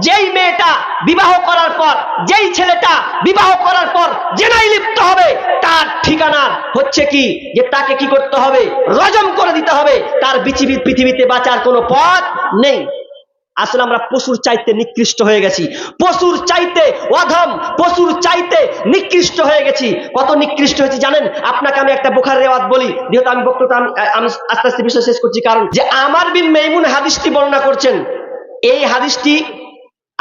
যেই মেয়েটা বিবাহ করার পর, যেই ছেলেটা বিবাহ করার পর জেনাই লিপ্ত হবে, তার ঠিকানা হচ্ছে কি? যে তাকে কি করতে হবে? রজম করে দিতে হবে। তার পৃথিবী পৃথিবীতে বাঁচার কোনো পথ নেই। আসলে আমরা পশুর চাইতে নিকৃষ্ট হয়ে গেছি। পশুর চাইতে অধম, পশুর চাইতে নিকৃষ্ট হয়ে গেছি। কত নিকৃষ্ট হয়েছি জানেন? আপনাকে আমি একটা বোখার রেওয়াজ বলি। যেহেতু আমি বক্তব্যটা আমি আস্তে আস্তে বিষয় শেষ করছি, কারণ যে আমার বিন মেইমুন হাদিসটি বর্ণনা করছেন, এই হাদিসটি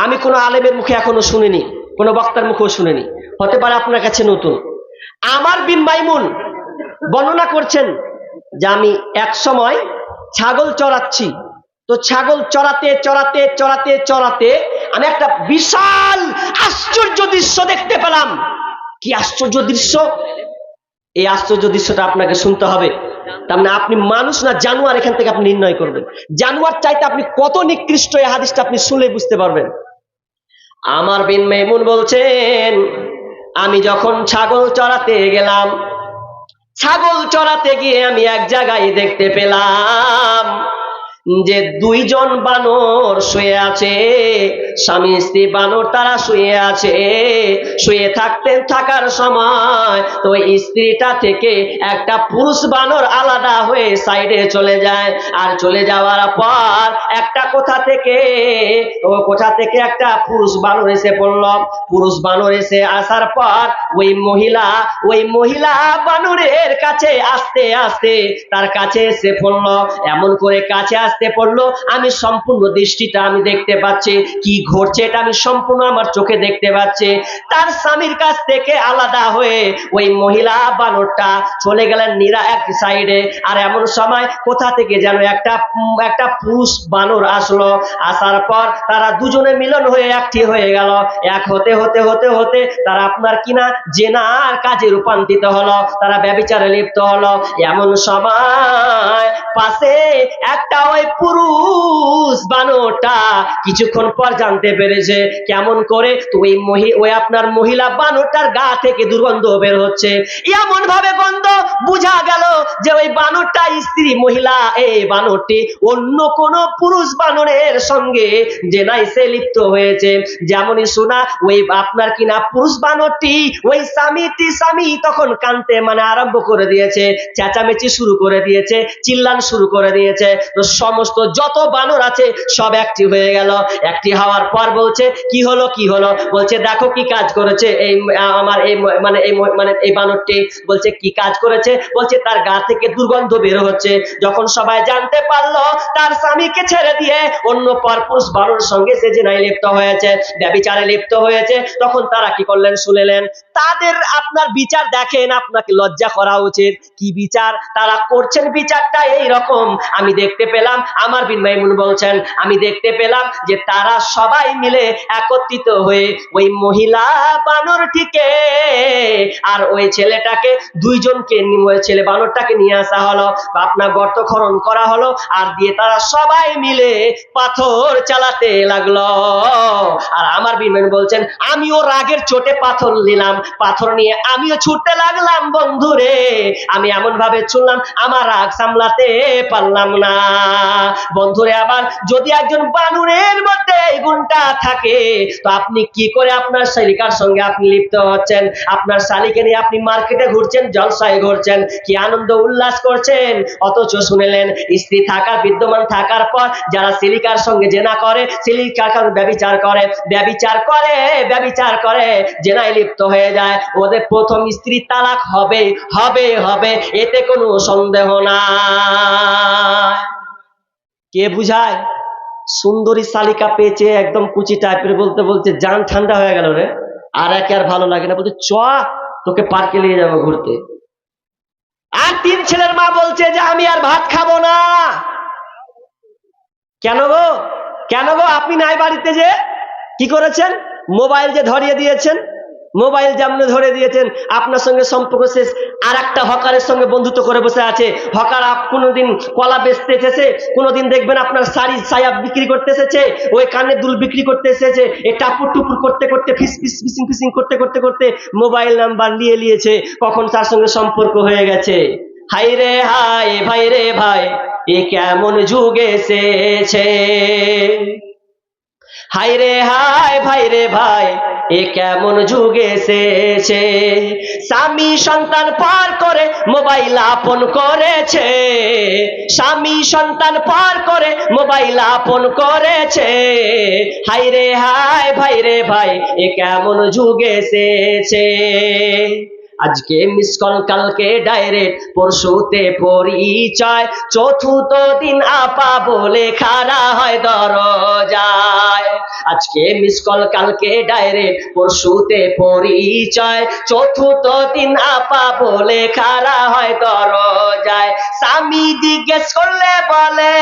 আমি কোনো আলেমের মুখে এখনও শুনিনি, কোনো বক্তার মুখেও শুনিনি। হতে পারে আপনার কাছে নতুন। আমার বিন মাইমুন বর্ণনা করছেন যে আমি এক সময় ছাগল চড়াচ্ছি। তো ছাগল চড়াতে চড়াতে চড়াতে চড়াতে আমি একটা বিশাল আশ্চর্য দৃশ্য দেখতে পেলাম। কি আশ্চর্য দৃশ্য? এই আশ্চর্য দৃশ্যটা আপনাকে শুনতে হবে। তার মানে আপনি মানুষ না, জানোয়ার এখান থেকে আপনি নির্ণয় করবেন। জানোয়ার চাইতে আপনি কত নিকৃষ্ট এই হাদিসটা আপনি শুনে বুঝতে পারবেন। আমার বিন মেমুন বলছেন, আমি যখন ছাগল চড়াতে গেলাম, ছাগল চড়াতে গিয়ে আমি এক জায়গায় দেখতে পেলাম। যে দুইজন বানর শুয়ে আছে, স্বামী স্ত্রী বানর তারা শুয়ে আছে, শুয়ে থাকতে থাকার সময়, তো স্ত্রীটা থেকে একটা পুরুষ বানর আলাদা হয়ে সাইডে চলে যায়। আর চলে যাওয়ার পর একটা কোথা থেকে, ও কোথা থেকে একটা পুরুষ বানর এসে পড়ল। পুরুষ বানর এসে আসার পর ওই মহিলা ওই মহিলা বানরের কাছে আস্তে আস্তে তার কাছে এসে পড়ল। এমন করে কাছে আসতে পড়ল, আমি সম্পূর্ণ দৃষ্টিটা আমি দেখতে পাচ্ছি, কি ঘটছে এটা আমি সম্পূর্ণ আমার চোখে দেখতে পাচ্ছি। তার স্বামীর কাছ থেকে আলাদা হয়ে ওই মহিলা বানরটা চলে গেলেন নিরা এক সাইডে আর এমন সময় কোথা থেকে যেন একটা একটা পুরুষ বানর আসলো। আসার পর তারা দুজনে মিলন হয়ে একটি হয়ে গেল। এক হতে হতে হতে হতে তারা আপনার কিনা জেনার কাজে রূপান্তরিত হলো, তারা ব্যবিচারে লিপ্ত হলো। এমন সময় পাশে একটা ওই পুরুষ বানরটা। কিছুক্ষণ পর জানতে পেরেছে, কেমন করে তো ওই মহি, ওই আপনার মহিলা বানরটার গা থেকে দুর্গন্ধ বের হচ্ছে। এমন ভাবে গন্ধ বোঝা গেল যে ওই বানরটা স্ত্রী মহিলা। এই বানরটি অন্য কোন পুরুষ বানরের সঙ্গে যে নাই সে লিপ্ত হয়েছে। যেমনই শোনা, ওই আপনার কিনা পুরুষ বানরটি, ওই স্বামীটি স্বামী তখন কানতে মানে আরম্ভ করে দিয়েছে, চেঁচামেচি শুরু করে দিয়েছে, চিল্লান শুরু করে দিয়েছে। তো সমস্ত যত বানর আছে, সব একটি হয়ে গেল। একটি হওয়ার পর বলছে, কি হলো কি হলো? বলছে, দেখো কি কাজ করেছে এই, আমার এই মানে এই মানে এই বানরটি। বলছে, কি কাজ করেছে? বলছে, তার গা থেকে দুর্গন্ধ বের হচ্ছে। যখন সবাই জানতে পারল, তার স্বামীকে ছেড়ে দিয়ে অন্য পরপুরুষ বানর সঙ্গে সে যে নাই লিপ্ত হয়েছে ব্যবিচারে লিপ্ত হয়েছে। তখন তারা কি করলেন শুনেলেন, তাদের আপনার বিচার দেখেন, আপনাকে লজ্জা করা উচিত। কি বিচার? তারা করছেন বিচারটা এই রকম আমি দেখতে পেলাম আমার বিন মাইমুন বলছেন, আমি দেখতে পেলাম যে তারা সবাই মিলে একত্রিত হয়ে ওই মহিলা বানরটিকে আর ওই ছেলেটাকে দুইজনকে ওই ছেলে বানরটাকে নিয়ে আসা হলো। আপনার গর্ত খনন করা হলো, আর দিয়ে তারা সবাই মিলে পাথর চালাতে লাগল। আর আমার বিমান বলছেন, আমিও রাগের চোটে পাথর নিলাম, পাথর নিয়ে আমিও ছুটতে লাগলাম, বন্ধুরে। আমি এমন ভাবে ছুটলাম আমার রাগ সামলাতে পারলাম না। বন্ধুরে, আবার যদি একজন বানুরের মধ্যে এই গুণটা থাকে, তো আপনি কি করে আপনার শালিকার সঙ্গে আপনি লিপ্ত হচ্ছেন? আপনার শালিকে নিয়ে আপনি মার্কেটে ঘুরছেন, জলসায় ঘুরছেন, কি আনন্দ উল্লাস করছেন? অথচ শুনেলেন, স্ত্রী থাকার বিদ্যমান থাকার পর যারা সিলিকার সঙ্গে জেনা করে সিলিকার সঙ্গে ব্যবিচার করে ব্যবিচার করে ব্যবিচার করে, জেনায় লিপ্ত হয়ে যায়। ওদের প্রথম স্ত্রী তালাক হবে হবে হবে, এতে কোনো সন্দেহ না কে বুঝায়? সুন্দরী শালিকা পেয়েছে একদম কুচি টাইপের বলতে বলতে জান ঠান্ডা হয়ে গেল রে। আর একে আর ভালো লাগে না, বলছে, চ, তোকে পার্কে নিয়ে যাব ঘুরতে। আর তিন ছেলের মা বলছে যে, আমি আর ভাত খাব না। কেন গো? কেন গো? আপনি নাই বাড়িতে যে? কি করেছেন? মোবাইল যে ধরিয়ে দিয়েছেন? মোবাইল যেমন ধরে দিয়েছেন, আপনার সঙ্গে সম্পর্ক শেষ। আর একটা হকারের সঙ্গে বন্ধুত্ব করে বসে আছে। হকার কোনোদিন কলা বেচতে এসেছে, কোনোদিন দেখবেন আপনার শাড়ি সায়া বিক্রি করতে এসেছে, ওই কানের দুল বিক্রি করতে এসেছে, এই টাপুর টুপুর করতে করতে, ফিস ফিস ফিসিং ফিসিং করতে করতে করতে মোবাইল নাম্বার নিয়ে নিয়েছে, কখন তার সঙ্গে সম্পর্ক হয়ে গেছে। হাই রে হাই, ভাই রে ভাই, এ কেমন যুগ এসেছে? হাই রে হাই ভাই রে ভাই, এ কেমন যুগ এসেছে? স্বামী সন্তান পার করে মোবাইল আপন করেছে। স্বামী সন্তান পার করে মোবাইল আপন করেছে। হাই রে হাই ভাই রে ভাই, এ কেমন যুগ এসেছে? আজকে মিস কল কালকে ডাইরেক্ট পরশুতে পরিচয়। চতুর্থ দিন আপা বলে খাড়া হয় দরজায়। আজকে মিস কল কালকে ডাইরেক্ট পরশুতে পরিচয়। চতুর্থ দিন আপা বলে খাড়া হয় দরজায়। স্বামী জিজ্ঞেস করলে বলে,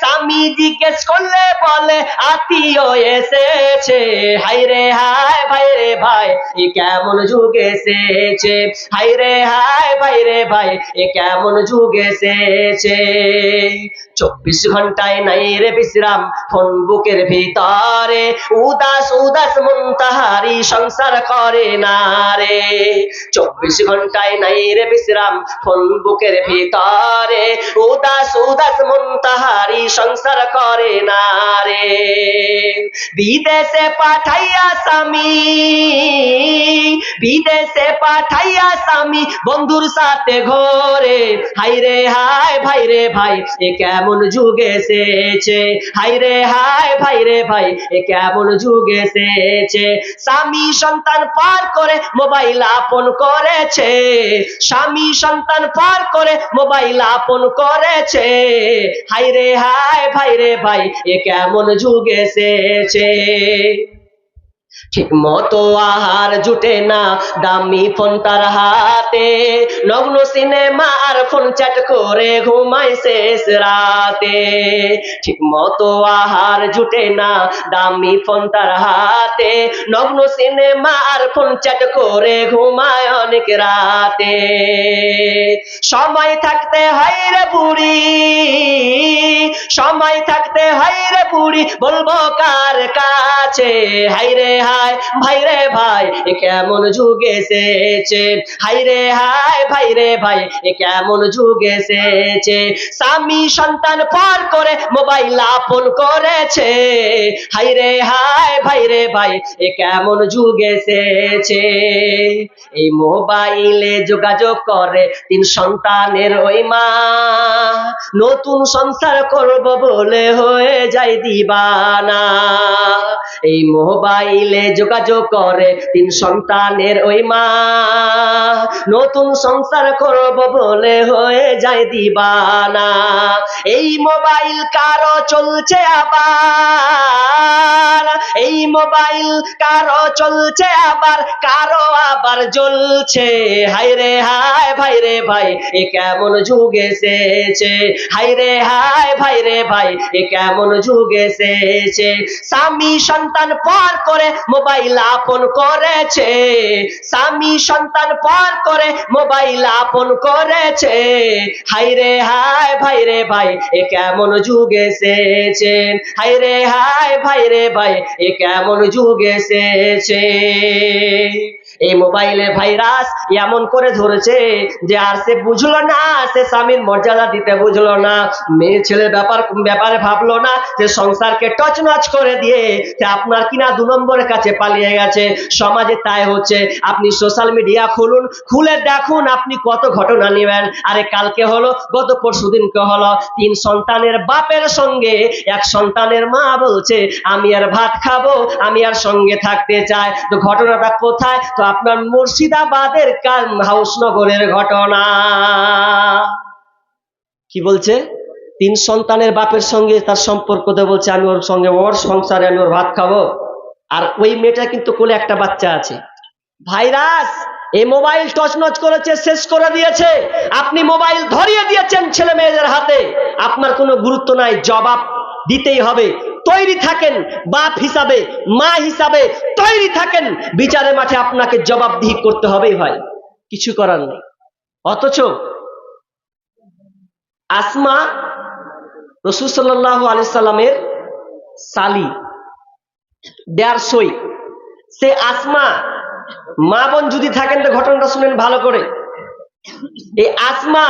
স্বামী জিজ্ঞেস করলে বলে, আত্মীয় এসেছে। হাই রে হাই ভাই রে ভাই, এ কেমন যুগ এসেছে। হাই রে হাই ভাই রে ভাই, এ কেমন যুগ এসেছে। চব্বিশ ঘন্টায় নাই রে বিশ্রাম, ফোন বুকের ভিতরে। উদাস উদাস মন তাহারি সংসার করে না রে। চব্বিশ ঘন্টায় নাই রে বিশ্রাম, ফোন বুকের ভিতরে। উদাস উদাস মন তাহারি সংসার করে না রে। বিদেশে পাঠাইয়া স্বামী, বিদেশে পাঠাইয়া স্বামী, বন্ধুর সাথে ঘরে। হাই রে হাই ভাই রে, ভাই, এ কেমন যুগ এসেছে। হাই রে হাই ভাই রে, ভাই, এ কেমন যুগ এসেছে। স্বামী সন্তান পার করে মোবাইল আপন করেছে। স্বামী সন্তান পার করে মোবাইল আপন করেছে। হাই রে হাই ভাই রে ভাই এ কেমন যুগ এসেছে? ঠিক মতো আহার জুটে না দামি ফোন তার হাতে। নগ্ন সিনেমা আর ফোন চ্যাট করে ঘুমায় শেষ রাতে। ঠিক মতো আহার জুটে না দামি ফোন তার হাতে। নগ্ন সিনেমা আর ফোন চ্যাট করে ঘুমায় অনেক রাতে। সময় থাকতে হয় রে বুড়ি, সময় থাকতে হয় রে বুড়ি, বলব কার কাছে হাই রে হাই ভাই রে ভাই এ কেমন যুগ এসেছে। হাই রে হাই ভাই রে ভাই এ কেমন যুগ এসেছে। স্বামী সন্তান পার করে মোবাইল আপন করেছে। হাই রে হাই ভাই রে ভাই, এ কেমন যুগ এসেছে। এই মোবাইলে যোগাযোগ করে তিন সন্তানের ওই মা। নতুন সংসার করব বলে হয়ে যায় দিবানা। এই মোবাইলে যোগাযোগ করে তিন সন্তানের ওই মা। নতুন সংসার করব বলে হয়ে যায় দিবানা। এই মোবাইল কারও চলছে আবার। এই মোবাইল কারও চলছে আবার, কারও আবার জ্বলছে। হাই রে হাই ভাই রে ভাই, এ কেমন যুগ এসেছে। হাই রে হাই ভাই রে ভাই, এ কেমন যুগ এসেছে। স্বামী সন্তান পার করে মোবাইল আপন করেছে। স্বামী সন্তান পার করে মোবাইল আপন করেছে। হাই রে হায় ভাই রে ভাই, এ কেমন যুগ এসেছেন হাই রে হাই ভাই রে ভাই, এ কেমন যুগ এসেছে? এই মোবাইলে ভাইরাস এমন করে ধরেছে যে আর সে বুঝলো না, সে স্বামীর মর্যাদা দিতে বুঝলো না। মেয়ে ছেলের ব্যাপার, ব্যাপারে ভাবলো না যে সংসারকে টচ নচ করে দিয়ে সে আপনার কিনা দু নম্বরের কাছে পালিয়ে গেছে। সমাজে তাই হচ্ছে। আপনি সোশ্যাল মিডিয়া খুলুন, খুলে দেখুন আপনি কত ঘটনা নেবেন। আরে কালকে হলো, গত পরশু দিনকে হলো, তিন সন্তানের বাপের সঙ্গে এক সন্তানের মা বলছে, আমি আর ভাত খাব, আমি আর সঙ্গে থাকতে চাই। তো ঘটনাটা কোথায়? তো আপনার মুর্শিদাবাদের কান হাউসনগরের ঘটনা। কি বলছে? তিন সন্তানের বাপের সঙ্গে তার সম্পর্ক দিয়ে বলছে, আমি ওর সঙ্গে ওর সংসারে আমি ওর ভাত খাব। আর ওই মেয়েটা কিন্তু কোলে একটা বাচ্চা আছে। ভাইরাস এই মোবাইল টচনচ করেছে, শেষ করে দিয়েছে। আপনি মোবাইল ধরিয়ে দিয়েছেন ছেলে মেয়েদের হাতে। আপনার কোনো গুরুত্ব নাই, জবাব দিতেই হবে। তৈরি থাকেন, বাপ হিসাবে, মা হিসাবে তৈরি থাকেন বিচারের মাঠে আপনাকে জবাবদিহি করতে হবেই ভাই। কিছু করার নেই। অথচ আসমা রসুল সাল্লাহ আলি সাল্লামের সালি, দেয়ার সই। সে আসমা, মা বোন যদি থাকেন তো ঘটনাটা শুনেন ভালো করে। এই আসমা